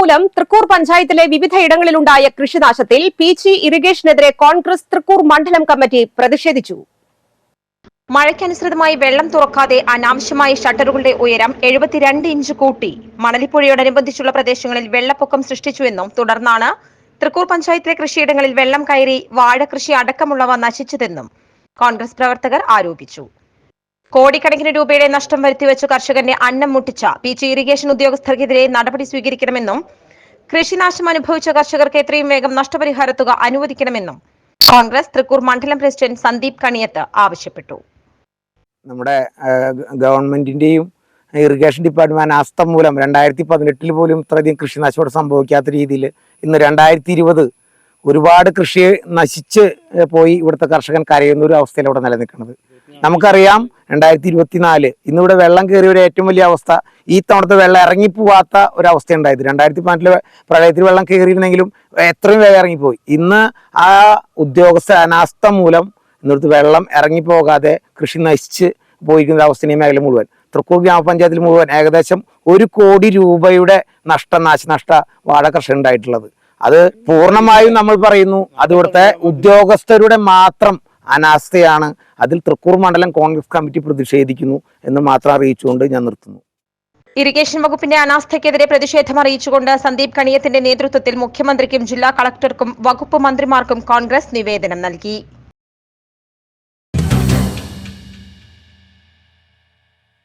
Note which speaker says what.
Speaker 1: മൂലം തൃക്കൂർ പഞ്ചായത്തിലെ വിവിധയിടങ്ങളിലുണ്ടായ കൃഷിനാശത്തിൽ പി ജി ഇറിഗേഷനെതിരെ കോൺഗ്രസ് തൃക്കൂർ മണ്ഡലം കമ്മിറ്റി പ്രതിഷേധിച്ചു. മഴയ്ക്കനുസൃതമായി വെള്ളം തുറക്കാതെ അനാവശ്യമായ ഷട്ടറുകളുടെ ഉയരം എഴുപത്തിരണ്ട് ഇഞ്ച് കൂട്ടി. മണലിപ്പുഴയോടനുബന്ധിച്ചുള്ള പ്രദേശങ്ങളിൽ വെള്ളപ്പൊക്കം സൃഷ്ടിച്ചുവെന്നും തുടർന്നാണ് തൃക്കൂർ പഞ്ചായത്തിലെ കൃഷിയിടങ്ങളിൽ വെള്ളം കയറി വാഴ കൃഷി അടക്കമുള്ളവ നശിച്ചതെന്നും കോൺഗ്രസ് പ്രവർത്തകർ ആരോപിച്ചു. കോടിക്കണക്കിന് രൂപയുടെ നഷ്ടം വരുത്തിവെച്ച് കർഷകന്റെ അന്നം മുട്ടിച്ച പീച്ച് ഇറിഗേഷൻ ഉദ്യോഗസ്ഥർക്കെതിരെ നടപടി സ്വീകരിക്കണമെന്നും കൃഷിനാശം അനുഭവിച്ച കർഷകർക്ക് എത്രയും വേഗം നഷ്ടപരിഹാര തുക അനുവദിക്കണമെന്നും കോൺഗ്രസ് തൃക്കൂർ മണ്ഡലം പ്രസിഡന്റ് സന്ദീപ് കണിയത്ത് ആവശ്യപ്പെട്ടു.
Speaker 2: നമ്മുടെ ഗവൺമെന്റിന്റെയും ഇറിഗേഷൻ ഡിപ്പാർട്ട്മെന്റ് അസ്തം മൂലം രണ്ടായിരത്തി പതിനെട്ടിൽ പോലും ഇത്രയധികം കൃഷിനാശം സംഭവിക്കാത്ത രീതിയിൽ ഇന്ന് രണ്ടായിരത്തി ഇരുപത് ഒരുപാട് കൃഷി നശിച്ച് പോയി ഇവിടുത്തെ കർഷകൻ കരയുന്ന ഒരു അവസ്ഥയിൽ ഇവിടെ നിലനിൽക്കുന്നത്. നമുക്കറിയാം രണ്ടായിരത്തി ഇരുപത്തിനാല് ഇന്നിവിടെ വെള്ളം കയറിയ ഒരു ഏറ്റവും വലിയ അവസ്ഥ. ഈ തവണത്തെ വെള്ളം ഇറങ്ങിപ്പോവാത്ത ഒരു അവസ്ഥ ഉണ്ടായത്. രണ്ടായിരത്തി പതിനെട്ടിലെ പ്രളയത്തിൽ വെള്ളം കയറിയിരുന്നെങ്കിലും എത്രയും വേഗം ഇറങ്ങിപ്പോയി. ഇന്ന് ആ ഉദ്യോഗസ്ഥ അനാസ്ഥ മൂലം ഇന്നിടത്ത് വെള്ളം ഇറങ്ങിപ്പോകാതെ കൃഷി നശിച്ച് പോയിരിക്കുന്ന ഒരു അവസ്ഥ മേഖല മുഴുവൻ. തൃക്കൂർ ഗ്രാമപഞ്ചായത്തിൽ മുഴുവൻ ഏകദേശം ഒരു കോടി രൂപയുടെ നഷ്ട നാശനഷ്ട വാഴ കർഷകർ ഉണ്ടായിട്ടുള്ളത്. അത് പൂർണമായും നമ്മൾ പറയുന്നു. അത് ഇവിടുത്തെ ഉദ്യോഗസ്ഥരുടെ മാത്രം അനാസ്ഥയാണ്. അതിൽ തൃക്കൂർ മണ്ഡലം കോൺഗ്രസ് കമ്മിറ്റി പ്രതിഷേധിക്കുന്നു എന്ന് മാത്രം അറിയിച്ചുകൊണ്ട് ഞാൻ നിർത്തുന്നു.
Speaker 1: ഇറിഗേഷൻ വകുപ്പിന്റെ അനാസ്ഥയ്ക്കെതിരെ പ്രതിഷേധം അറിയിച്ചുകൊണ്ട് സന്ദീപ് കണിയത്തിന്റെ നേതൃത്വത്തിൽ മുഖ്യമന്ത്രിക്കും ജില്ലാ കളക്ടർക്കും വകുപ്പ് മന്ത്രിമാർക്കും കോൺഗ്രസ് നിവേദനം നൽകി.